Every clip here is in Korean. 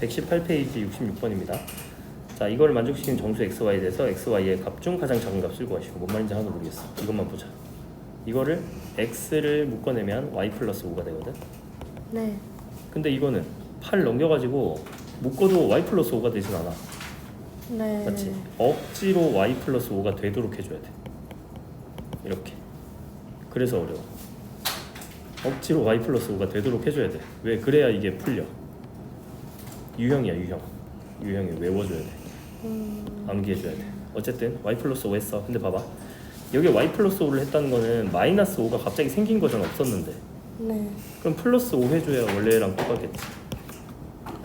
118페이지 66번입니다. 자, 이걸 만족시키는 정수 xy에 대해서 xy의 값 중 가장 작은 값을 구하시고 뭔 말인지 하나도 모르겠어. 이것만 보자. 이거를 x를 묶어내면 y 플러스 5가 되거든. 네. 근데 이거는 8 넘겨가지고 묶어도 y 플러스 5가 되진 않아. 네. 맞지? 억지로 y 플러스 5가 되도록 해줘야 돼. 이렇게. 그래서 어려워. 억지로 y 플러스 5가 되도록 해줘야 돼. 왜? 그래야 이게 풀려. 유형이야 유형. 유형이 외워줘야 돼. 음, 암기해줘야 돼. 어쨌든 y 플러스 5 했어. 근데 봐봐. 여기 y 플러스 5를 했다는 거는 마이너스 5가 갑자기 생긴 거잖아. 없었는데. 네. 그럼 플러스 5 해줘야 원래랑 똑같겠지.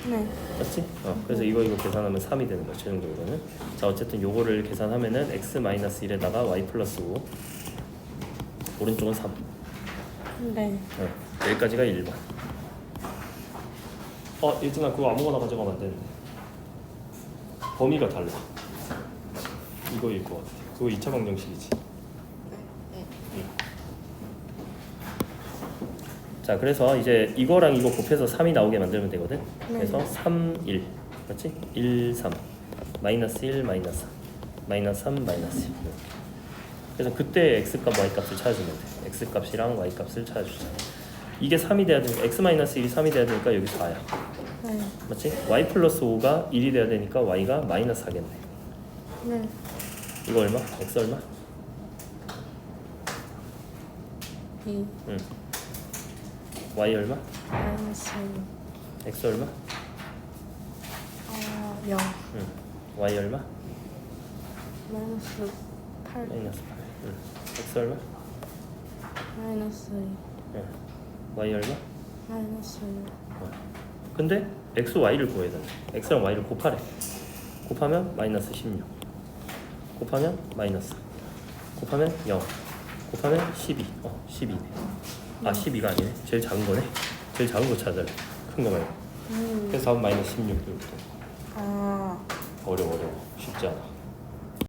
네. 맞지? 어, 그래서 이거 이거 계산하면 3이 되는 거야 최종적으로는 자 어쨌든 요거를 계산하면은 x 마이너스 1에다가 y 플러스 5 오른쪽은 3 네. 어, 여기까지가 1번 어 예진아 그거 아무거나 가져가면 안 되는데. 범위가 달라. 이거일 것 같아. 그거 2차 방정식이지. 응. 자 그래서 이제 이거랑 이거 곱해서 3이 나오게 만들면 되거든? 그래서 3, 1 맞지? 1, 3 마이너스 1, 마이너스 3 마이너스 3, 마이너스 1 이렇게. 그래서 그때 x값, y값을 찾아주면 돼. x값이랑 y값을 찾아주자. 이게 3이 돼야 되니까 x 마이너스 1이 3이 돼야 되니까 여기 4야 네. 맞지? y 플러스 5가 1이 돼야 되니까 y가 마이너스 4겠네 네. 이거 얼마? x 얼마? 2 응 y 얼마? 마이너스 x 얼마? 어, 0 응 y 얼마? 마이너스 8 마이너스 8 응. x 얼마? 마이너스 2 응. y 얼마? 마이너스 1 근데 x, y를 구해야 돼. x랑 y를 곱하래. 곱하면 마이너스 16. 곱하면 마이너스. 곱하면 0. 곱하면 12. 어, 12네. 아, 12가 아니네. 제일 작은 거네. 제일 작은 거 찾아야 돼. 큰거 말고. 음. 그래서 마이너스 16. 이렇게. 아 어려워, 어려워. 쉽지 않아.